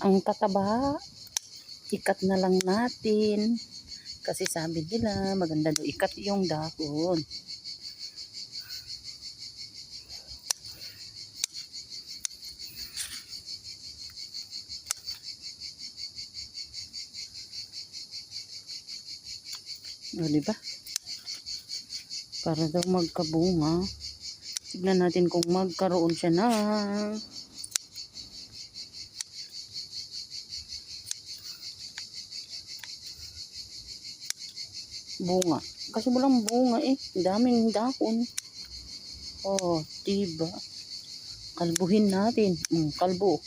ang tataba. Ikat na lang natin. Kasi sabi nila, maganda daw ikat yung dahon. O, di ba? Para daw magkabunga. Tignan natin kung magkaroon siya ng bunga. Kasi walang bunga eh. Daming dahon. Oh, diba? Kalbuhin natin. Mm, kalbo.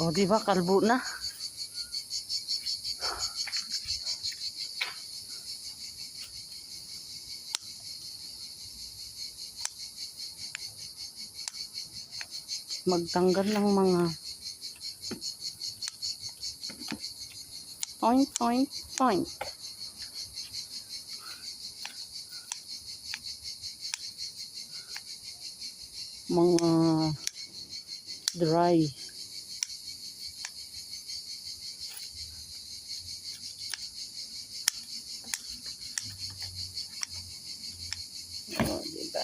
oh, diba? Kalbo na. Magtanggal ng mga Point, point, point. Mga dry. Oh, diba?